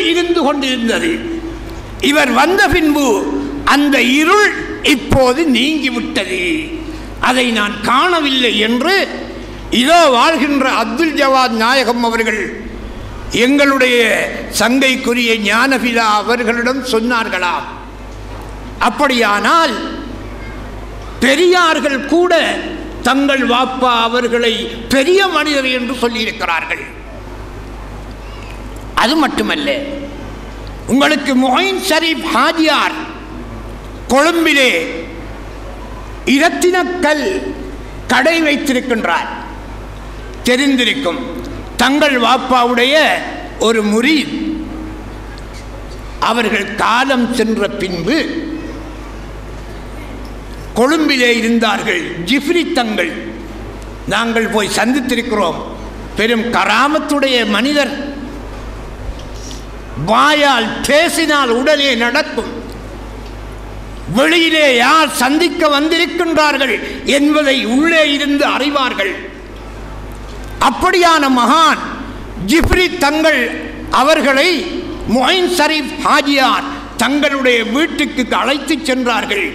இருந்து கொண்டிருந்தது. இவர் வந்த பின்பு அந்த இருள் இப்போது நீங்கிவிட்டது. அதை நான் காணவில்லை என்று இதோ வாழ்கின்ற அப்துல் ஜவாத் நாயகம் அவர்கள் எங்களுடைய சங்கைக்குரிய ஞானபிதா அவர்களிடம் சொன்னார்களாம். அப்படியானால் பெரியார்கள் கூட தங்கள் வாப்பா அவர்களை பெரிய மனிதர் என்று சொல்லியிருக்கிறார்கள். அது மட்டுமல்ல உங்களுக்கு மொயின் ஷரீப் ஹாஜியார் கொழும்பிலே இரத்தினக்கல் கடை வைத்திருக்கின்றார். தெரிந்திருக்கும் தங்கள் வாப்பாவுடைய ஒரு முறி அவர்கள் காலம் சென்ற பின்பு கொழும்பிலே இருந்தார்கள். ஜிஃப்ரி தங்கள் நாங்கள் போய் சந்தித்திருக்கிறோம். பெரும் கராமத்துடைய மனிதர் வாயால் பேசினால் உடனே நடக்கும். வெளியிலே யார் சந்திக்க வந்திருக்கின்றார்கள் என்பதை உள்ளே இருந்து அறிவார்கள். அப்படியான மகான் ஜிப்ரி தங்கள் அவர்களை மொயின் ஷரீப் ஹாஜியார் தங்களுடைய வீட்டுக்கு அழைத்து சென்றார்கள்.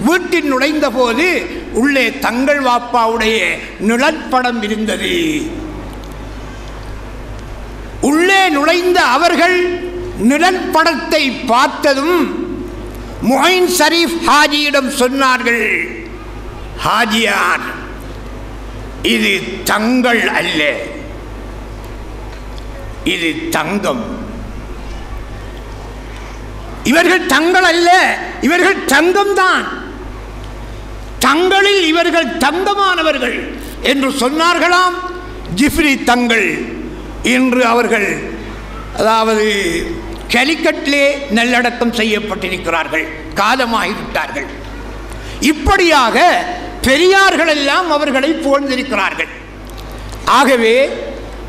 வீட்டில் நுழைந்த போது உள்ளே தங்கள் வாப்பாவுடைய நிழற்படம் இருந்தது. உள்ளே நுழைந்த அவர்கள் நிழற்படத்தை பார்த்ததும் மொயின் ஷரீப் ஹாஜியிடம் சொன்னார்கள் ஹாஜியார் இது தங்கள் அல்ல. இது தங்கம். இவர்கள் தங்கள் அல்ல இவர்கள் தங்கம்தான் தங்களில் இவர்கள் தங்கமானவர்கள் என்று சொன்னார்களாம். ஜிப்ரி தங்கள் இன்று அவர்கள் அதாவது கலிக்கட்டிலே நல்லடக்கம் செய்யப்பட்டிருக்கிறார்கள் காலமாகிவிட்டார்கள். இப்படியாக பெரியார்கள் எல்லாம் அவர்களை புகழ்ந்திருக்கிறார்கள். ஆகவே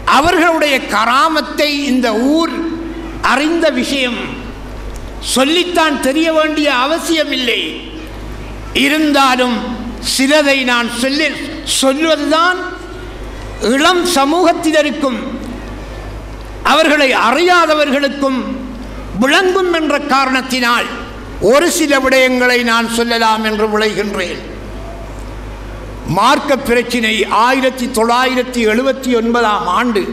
அவர்களுடைய கராமத்தை இந்த ஊர் அறிந்த விஷயம் சொல்லித்தான் தெரிய வேண்டிய அவசியமில்லை. இருந்தாலும் சிலதை நான் சொல்லி சொல்வதுதான் இளம் சமூகத்தினருக்கும் அவர்களை அறியாதவர்களுக்கும் விளங்கும் என்ற காரணத்தினால் ஒரு சில விடயங்களை நான் சொல்லலாம் என்று விளைகின்றேன். மார்க்க பிரச்சினை ஆயிரத்தி தொள்ளாயிரத்தி எழுபத்தி ஒன்பதாம் ஆண்டு.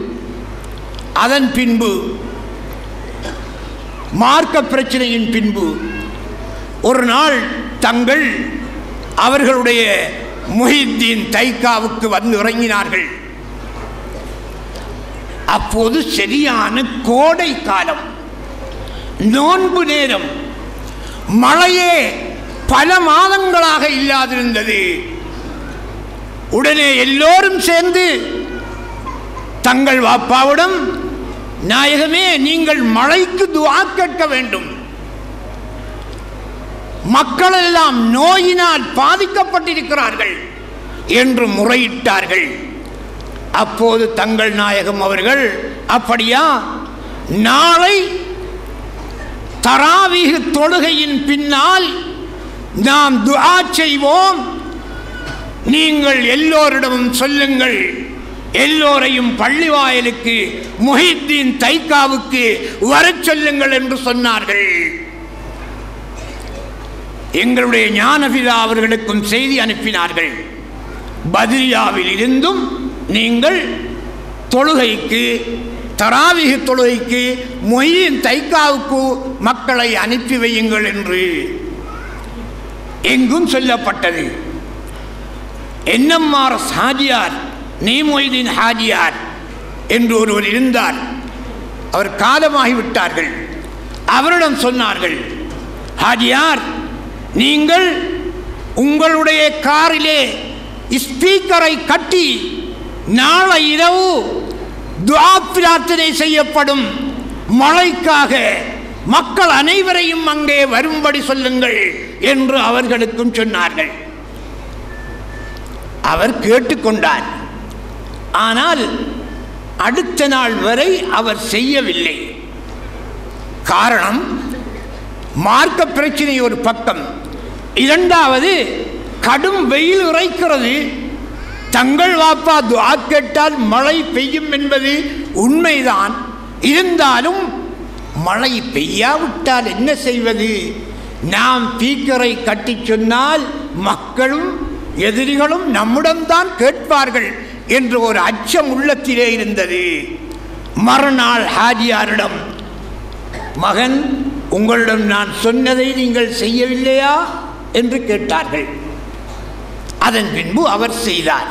அதன் பின்பு மார்க்க பிரச்சனையின் பின்பு ஒரு நாள் தங்கள் அவர்களுடைய முஹித்தீன் தைக்காவுக்கு வந்து இறங்கினார்கள். அப்போது சரியான கோடை காலம். நோன்பு நேரம். மழையே பல மாதங்களாக இல்லாதிருந்தது. உடனே எல்லோரும் சேர்ந்து தங்கள் வாப்பாவிடம் நாயகமே நீங்கள் மழைக்கு துவா கேட்க வேண்டும். மக்கள் எல்லாம் நோயினால் பாதிக்கப்பட்டிருக்கிறார்கள் என்று முறையிட்டார்கள். அப்போது தங்கள் நாயகம் அவர்கள் அப்படியா? நாளை தராவீக தொழுகையின் பின்னால் நாம் துஆ செய்வோம். நீங்கள் எல்லோரிடமும் சொல்லுங்கள். எல்லோரையும் பள்ளி வாயிலுக்கு முஹித்தீன் தைக்காவுக்கு வரச் சொல்லுங்கள் என்று சொன்னார்கள். எங்களுடைய ஞானபிதா அவர்களுக்கும் செய்தி அனுப்பினார்கள். பதிரியாவில் இருந்தும் நீங்கள் தொழுகைக்கு தராவிக தொழுகைக்கு மொய்யின் தைக்காவுக்கு மக்களை அனுப்பி வையுங்கள் என்று எங்கும் சொல்லப்பட்டது. என்னம்மார் ஹாஜியார் நீமொய்தீன் ஹாஜியார் என்று ஒருவர் இருந்தார். அவர் காலமாகிவிட்டார்கள். அவரிடம் சொன்னார்கள் ஹாஜியார் நீங்கள் உங்களுடைய காரிலே ஸ்பீக்கரை கட்டி நாளை இரவு துவா பிரார்த்தனை செய்யப்படும் மழைக்காக மக்கள் அனைவரையும் அங்கே வரும்படி சொல்லுங்கள் என்று அவர்களுக்கும் சொன்னார்கள். அவர் கேட்டுக்கொண்டார். ஆனால் அடுத்த நாள் வரை அவர் செய்யவில்லை. காரணம் மார்க்க பிரச்சனை ஒரு பக்கம். இரண்டாவது கடும் வெயில் உரைக்கிறது. தங்கள் வாப்பா துவா கேட்டால் மழை பெய்யும் என்பது உண்மைதான். இருந்தாலும் மழை பெய்யாவிட்டால் என்ன செய்வது? நாம் தீக்கரை கட்டிச் சொன்னால் மக்களும் எதிரிகளும் நம்மிடம்தான் கேட்பார்கள் என்று ஒரு அச்சம் உள்ளத்திலே இருந்தது. மறுநாள் ஹாஜியாரிடம் மகன் உங்களிடம் நான் சொன்னதை நீங்கள் செய்யவில்லையா? என்று கேட்டார்கள். அதன் பின்பு அவர் செய்தார்.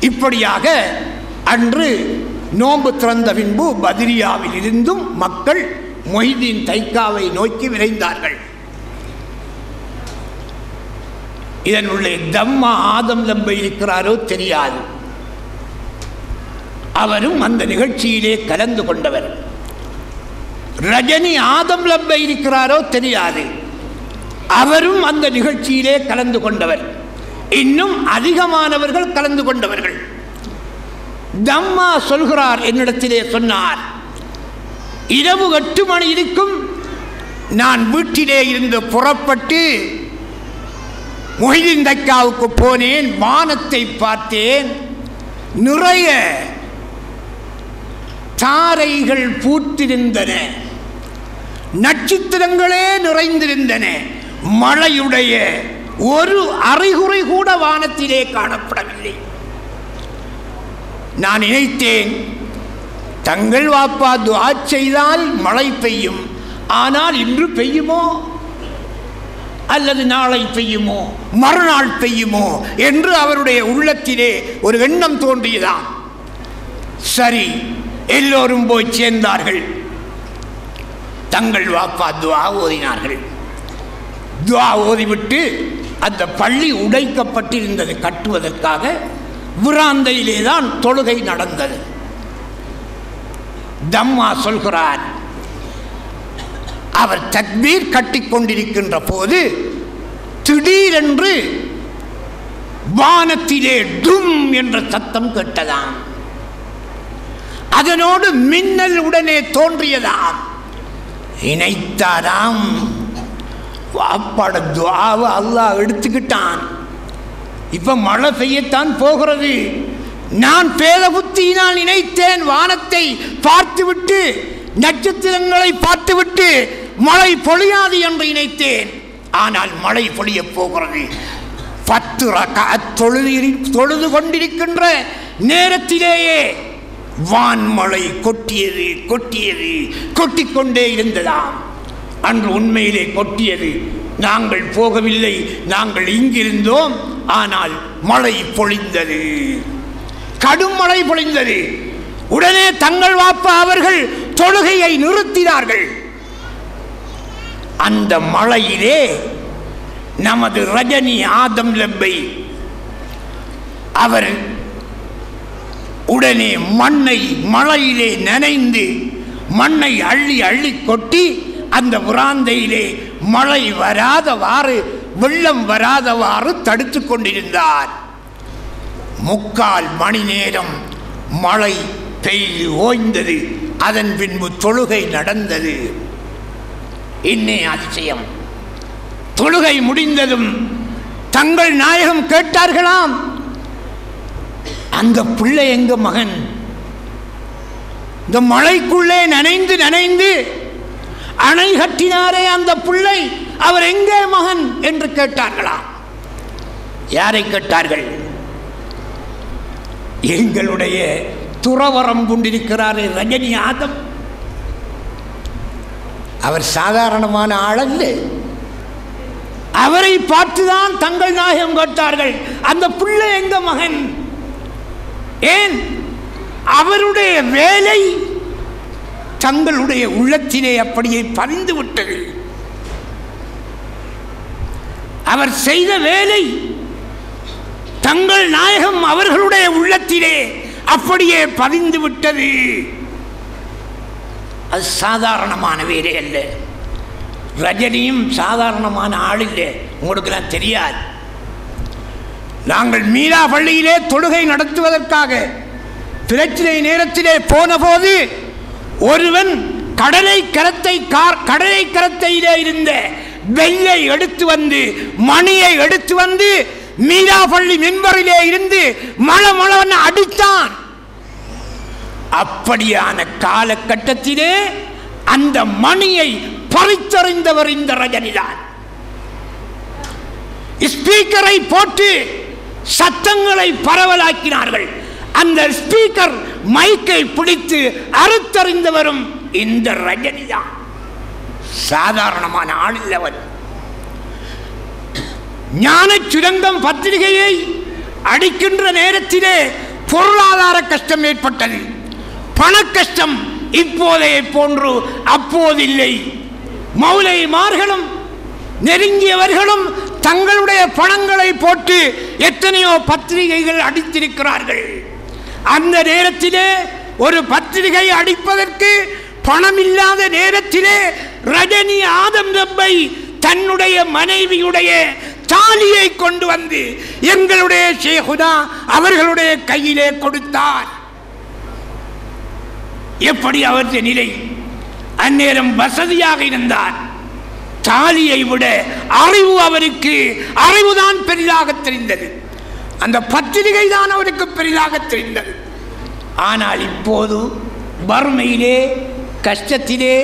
இப்படியாக அன்று நோன்பு திறந்த பின்பு பதிரியாவில் இருந்தும் மக்கள் மொய்தீன் தைக்காவை நோக்கி விரைந்தார்கள். இதனுள்ளே தம்மா ஆதம் லம்பை இருக்கிறாரோ தெரியாது. அவரும் அந்த நிகழ்ச்சியிலே கலந்து கொண்டவர். ரஜினி ஆதம் லம்பை இருக்கிறாரோ தெரியாது. அவரும் அந்த நிகழ்ச்சியிலே கலந்து கொண்டவர். இன்னும் அதிகமானவர்கள் கலந்து கொண்டவர்கள். தம்மா சொல்கிறார் என்னிடத்திலே சொன்னார் இரவு எட்டு மணி இருக்கும் நான் வீட்டிலே இருந்து புறப்பட்டு மொஹிதீன் தக்காவுக்கு போனேன் வானத்தை பார்த்தேன். நிறைய தாரைகள் பூத்திருந்தன. நட்சத்திரங்களே நிறைந்திருந்தன. மழையுடைய ஒரு அறைகுறை கூட வானத்திலே காணப்படவில்லை. நான் நினைத்தேன் தங்கள் வாப்பா துவா செய்தால் மழை பெய்யும். ஆனால் இன்று பெய்யுமோ? அல்லது நாளை பெய்யுமோ? மறுநாள் பெய்யுமோ? என்று அவருடைய உள்ளத்திலே ஒரு எண்ணம் தோன்றியதாம். சரி எல்லோரும் போய் சேர்ந்தார்கள். தங்கள் வாப்பா துவா ஓதினார்கள். துவா ஓதிவிட்டு அந்த பள்ளி உடைக்கப்பட்டிருந்தது கட்டுவதற்காக விராந்தையிலே தான் தொழுகை நடந்தது. தம்மா சொல்கிறார் அவர் தக்பீர் கட்டிக்கொண்டிருக்கின்ற போது திடீரென்று வானத்திலே டும் என்ற சத்தம் கேட்டதாம். அதனோடு மின்னல் உடனே தோன்றியதாம். இணைத்தாராம். அப்பட துவாவை அல்லாஹ் எடுத்துக்கிட்டான். இப்போ மழை பெய்யத்தான் போகிறது. நான் பேத புத்தியினால் நினைத்தேன் வானத்தை பார்த்துவிட்டு நட்சத்திரங்களை பார்த்துவிட்டு மழை பொழியாது என்று நினைத்தேன். ஆனால் மழை பொழியப் போகிறது. பத்து ரகாத் தொழுது தொழுது கொண்டிருக்கின்ற நேரத்திலேயே வான்மழை கொட்டியது கொட்டியது கொட்டிக்கொண்டே இருந்ததாம். அன்று உண்மையிலே கொட்டியது. நாங்கள் போகவில்லை. நாங்கள் இங்கிருந்தோம். ஆனால் மழை பொழிந்தது. கடும் மழை பொழிந்தது. உடனே தங்கள் வாப்பா அவர்கள் தொழுகையை நிறுத்தினார்கள். அந்த மழையிலே நமது ரஜினி ஆதம் லப்பை அவர் உடனே மண்ணை மழையிலே நனைந்து மண்ணை அள்ளி அள்ளி கொட்டி அந்த உராந்தையிலே மழை வராதவாறு வெள்ளம் வராதவாறு தடுத்து கொண்டிருந்தார். முக்கால் மணி நேரம் மழை பெய்து ஓய்ந்தது. அதன் பின்பு தொழுகை நடந்தது. இன்னே அதிசயம். தொழுகை முடிந்ததும் தங்கள் நாயகம் கேட்டார்களாம். அந்த பிள்ளை எங்க மகன்? இந்த மழைக்குள்ளே நனைந்து நனைந்து அணை கட்டினாரே அந்த பிள்ளை. அவர் எங்கே மகன் என்று கேட்டார்களா? யாரை கேட்டார்கள்? எங்களுடைய துறவரம் கொண்டிருக்கிறாரே ரஜினி ஆதம். அவர் சாதாரணமான ஆளல்ல. அவரை பார்த்துதான் தங்கள் நாயகம் கேட்டார்கள். அந்த பிள்ளை எங்க மகன்? ஏன்? அவருடைய வேலை தங்களுடைய உள்ளத்திலே அப்படியே பதிந்து விட்டது. அவர் செய்த வேலை தங்கள் நாயகம் அவர்களுடைய உள்ளத்திலே அப்படியே பதிந்து விட்டது. அது சாதாரணமான வேலை அல்ல. ரஜினியும் சாதாரணமான ஆள் இல்லை. உங்களுக்கெல்லாம் தெரியாது. நாங்கள் மீனா பள்ளியிலே தொழுகை நடத்துவதற்காக பிரச்சனை நேரத்திலே போன போது ஒருவன் கடலை கரத்தை கார் கடலை கரத்தையிலே இருந்த வெள்ளை எடுத்து வந்து மணியை எடுத்து வந்து மீரா பள்ளி மின்பரிலே இருந்து மழ மழவன் அடித்தான். அப்படியான காலகட்டத்திலே அந்த மணியை பறித்தறிந்தவர் இந்த ரஜனிதான். ஸ்பீக்கரை போட்டு சத்தங்களை பரவலாக்கினார்கள். அந்த ஸ்பீக்கர் மைக்கை பிடித்து அறுத்தறிந்தவரும் இந்த ரஜினி தான். சாதாரணமான ஆள் இல்லவன். ஞான சுரங்கம் பத்திரிகையை அடிக்கின்ற நேரத்திலே பொருளாதார கஷ்டம் ஏற்பட்டது. பண கஷ்டம் இப்போதைய போன்று அப்போதில்லை. மௌலைமார்களும் நெருங்கியவர்களும் தங்களுடைய பணங்களை போட்டு எத்தனையோ பத்திரிகைகள் அடித்திருக்கிறார்கள். அந்த நேரத்திலே ஒரு பத்திரிகை அடிப்பதற்கு பணம் இல்லாத நேரத்திலே ரஜினி ஆதம் ரப்பை தன்னுடைய மனைவியுடைய தாலியை கொண்டு வந்து எங்களுடைய ஷேகுதா அவர்களுடைய கையிலே கொடுத்தார். எப்படி அவருடைய நிலை? அந்நேரம் வசதியாக இருந்தார். தாலியை விட அறிவு அவருக்கு அறிவுதான் பெரிதாக தெரிந்தது. அந்த பத்திரிகை தான் அவருக்கு பெரிதாக தெரிந்தது. ஆனால் இப்போது வறுமையிலே கஷ்டத்திலே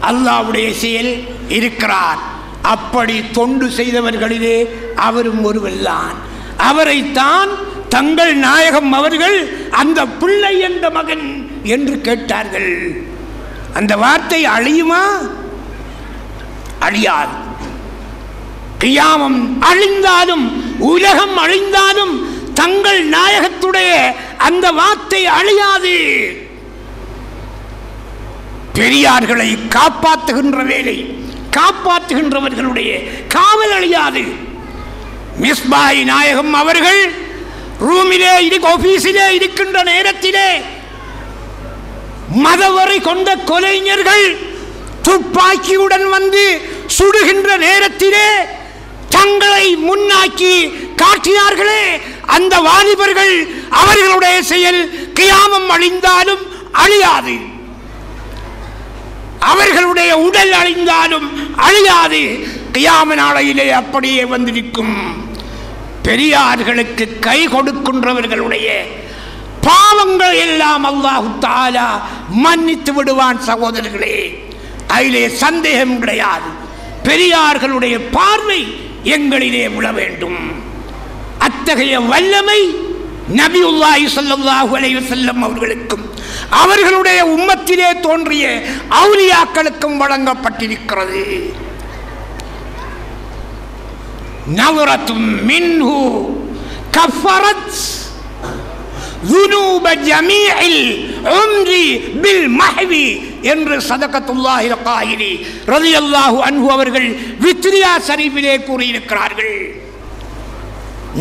அல்லாவுடைய செயல் இருக்கிறார். அப்படி தொண்டு செய்தவர்களிலே அவரும் ஒருவர்தான். அவரைத்தான் தங்கள் நாயகம் அவர்கள் அந்த பிள்ளை என்ற மகன் என்று கேட்டார்கள். அந்த வார்த்தை அழியுமா? அழியாது. கியாமம் அழிந்தாலும் உலகம் அழிந்தாலும் தங்கள் நாயகத்துடைய அந்த வார்த்தை அழியாது. பெரியார்களை காப்பாற்றுகின்ற வேலை காப்பாற்றுகின்றவர்களுடைய காவல் அழியாது. மிஸ்பாய் நாயகம் அவர்கள் ரூமிலே இரு ஆபீஸிலே இருக்கின்ற நேரத்திலே மதவரை கொண்ட கொலைஞர்கள் துப்பாக்கியுடன் வந்து சுடுகின்ற நேரத்திலே தங்களை முன்னாக்கி காட்டினார்களே அந்த வாலிபர்கள் அவர்களுடைய செயல் கியாமம் அழிந்தாலும் அழியாது. அவர்களுடைய உடல் அழிந்தாலும் அழியாது. கியாம நாளையிலே அப்படியே வந்திருக்கும். பெரியார்களுக்கு கை கொடுக்கின்றவர்களுடைய பாவங்கள் எல்லாம் அல்லாஹு தாலா மன்னித்து விடுவான் சகோதரர்களே. அதிலே சந்தேகம் கிடையாது. பெரியார்களுடைய பார்வை எங்களிலே உள வேண்டும். அத்தகைய வல்லமை நபி உல்லாஹி சல்லாஹு அலைய செல்லம் அவர்களுக்கும் அவர்களுடைய உம்மத்திலே தோன்றிய அவுலியாக்களுக்கும் வழங்கப்பட்டிருக்கிறது. நவரத்தும் மின்ஹு கஃபரத் ذنوب جميع العمر بالمحو என்று சதகத்துல்லாஹி காயிலி ரலியல்லாஹு அன்ஹு அவர்கள் வித்ரியா ஷரீஃபிலே கூறியிருக்கிறார்கள்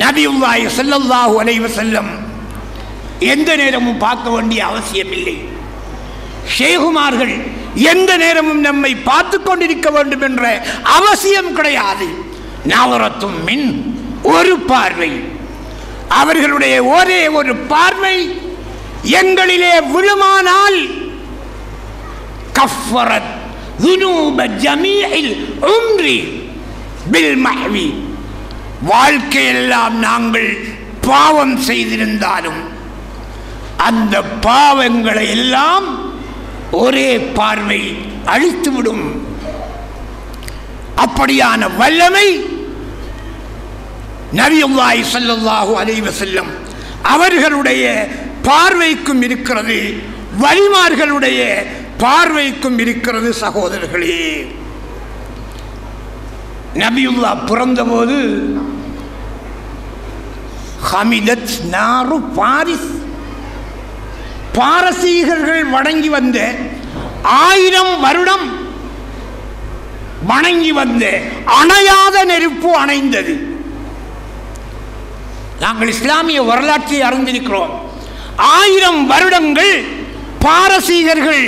நபியுல்லாஹி ஸல்லல்லாஹு அலைஹி வஸல்லம் எந்த நேரமும் பார்க்க வேண்டிய அவசியமில்லை ஷேகுமார்கள் எந்த நேரமும் நம்மை பார்த்து கொண்டிருக்க வேண்டும் என்ற அவசியம் கிடையாது நாவரத்தும் மின் ஒரு பார்வை அவர்களுடைய ஒரே ஒரு பார்வை எங்களிலே விழுமானால் கஃபரத் ذنوب جميع العمر بالمحو வாழ்க்கையெல்லாம் நாங்கள் பாவம் செய்திருந்தாலும் அந்த பாவங்களை எல்லாம் ஒரே பார்வை அழித்துவிடும் அப்படியான வல்லமை நபியுல்லாஹி ஸல்லல்லாஹு அலைவ செல்லம் அவர்களுடைய பார்வைக்கும் இருக்கிறது வலிமார்களுடைய பார்வைக்கும் இருக்கிறது சகோதரர்களே. நபியுல்லா பிறந்தபோது ஹமிதத் நாரு பாரிஸ். பாரசீகர்கள் வணங்கி வந்த ஆயிரம் வருடம் வணங்கி வந்த அணையாத நெருப்பு அணைந்தது. நாங்கள் இஸ்லாமிய வரலாற்றை அறிந்திருக்கிறோம். ஆயிரம் வருடங்கள் பாரசீகர்கள்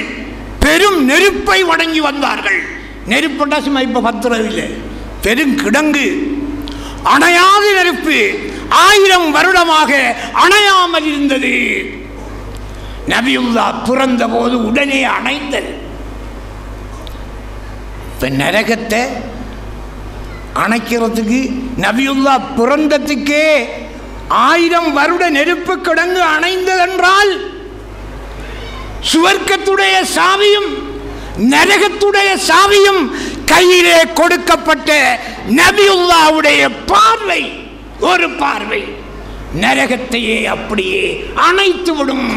பெரும் நெருப்பை வணங்கி வந்தார்கள். நெருப்புண்டா சும்மா இப்போ பத்துறதில்லை. பெரும் கிடங்கு. அணையாத நெருப்பு ஆயிரம் வருடமாக அணையாமல் இருந்தது. நபியுல்லா பிறந்த போது உடனே அணைந்தது இப்போ நரகத்தை அணைக்கிறதுக்கு நபியுல்லா பிறந்ததுக்கே ஆயிரம் வருட நெருப்பு கிடங்கு அணைந்ததென்றால் சுவர்க்கத்துடைய சாவியும் நரகத்துடைய சாவியும் கையிலே கொடுக்கப்பட்ட நபியுல்லாவுடைய பார்வை ஒரு பார்வை. நரகத்தையே அப்படியே அணைத்து விடும்.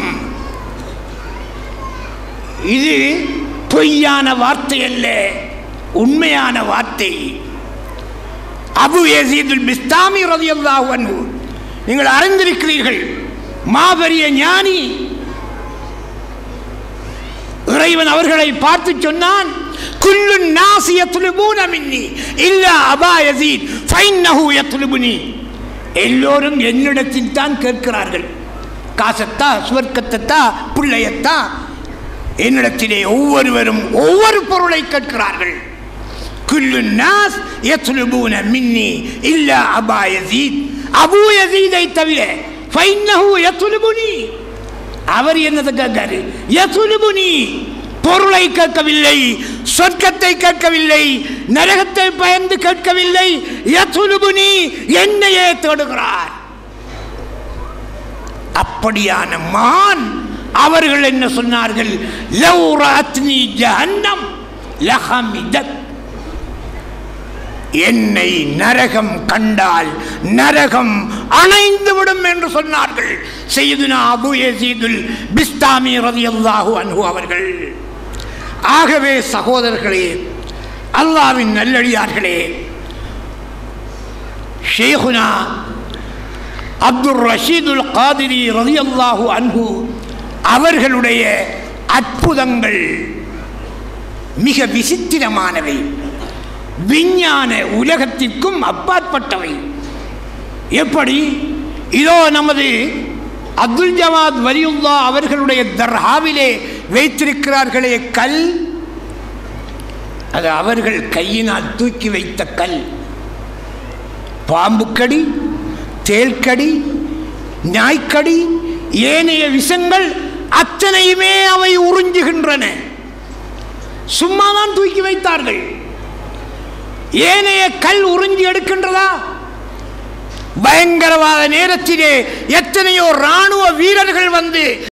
இது பொய்யான வார்த்தை அல்ல உண்மையான வார்த்தை. அபு யசீதுல் பிஸ்தாமி ரதியல்லாஹு அன்ஹு நீங்கள் அறிந்திருக்கிறீர்கள். மாபெரிய ஞானி. இறைவன் அவர்களை பார்த்து சொன்னான் குல்லு நாசி யத்லுபூன மின்னி இல்லா அபா யசீத் ஃபைன்னஹு எல்லோரும் என்னிடத்தில் தான் கேட்கிறார்கள். காசத்தா சுவர்க்கத்தத்தா பிள்ளையத்தா? என்னிடத்திலே ஒவ்வொருவரும் ஒவ்வொரு பொருளை கேட்கிறார்கள். குல்லு நாஸ் எத்துலுபூன மின்னி இல்லா அபா யசீத். அபு யசீதை தவிர அவர் என்னது கேட்காரு யத்லுபுனி. பொருளை கேட்கவில்லை சொர்க்கத்தை கேட்கவில்லை நரகத்தை பயந்து கேட்கவில்லை. யத்லுபுனி என்னையே தேடுகிறார். அப்படியான மான் அவர்கள் என்ன சொன்னார்கள்? லவ் ராத்னி ஜஹன்னம் லஹமிதத். என்னை நரகம் கண்டால் நரகம் அணைந்து விடும் என்று சொன்னார்கள். செய்துனா அபு எசீதுல் பிஸ்தாமி ரலியல்லாஹு அன்பு அவர்கள். ஆகவே சகோதரர்களே அல்லாவின் நல்லடியார்களே ஷேகுனா அப்துல் ரஷீதுல் காதிரி ரலியல்லாஹு அன்ஹு அவர்களுடைய அற்புதங்கள் மிக விசித்திரமானவை. விஞ்ஞான உலகத்திற்கும் அப்பாற்பட்டவை. எப்படி? இதோ நமது அப்துல் ஜவாத் வலியுல்லா அவர்களுடைய தர்ஹாவிலே வைத்திருக்கிறார்களே கல். அது அவர்கள் கையினால் தூக்கி வைத்த கல். பாம்புக்கடி தேல்கடி நாய்க்கடி ஏனைய விஷங்கள் அத்தனையுமே அவை உறிஞ்சுகின்றன. சும்மாதான் தூக்கி வைத்தார்கள். ஏனைய கல் உறிஞ்சி எடுக்கின்றதா? பயங்கரவாத நேரத்திலே எத்தனையோ ராணுவ வீரர்கள் வந்து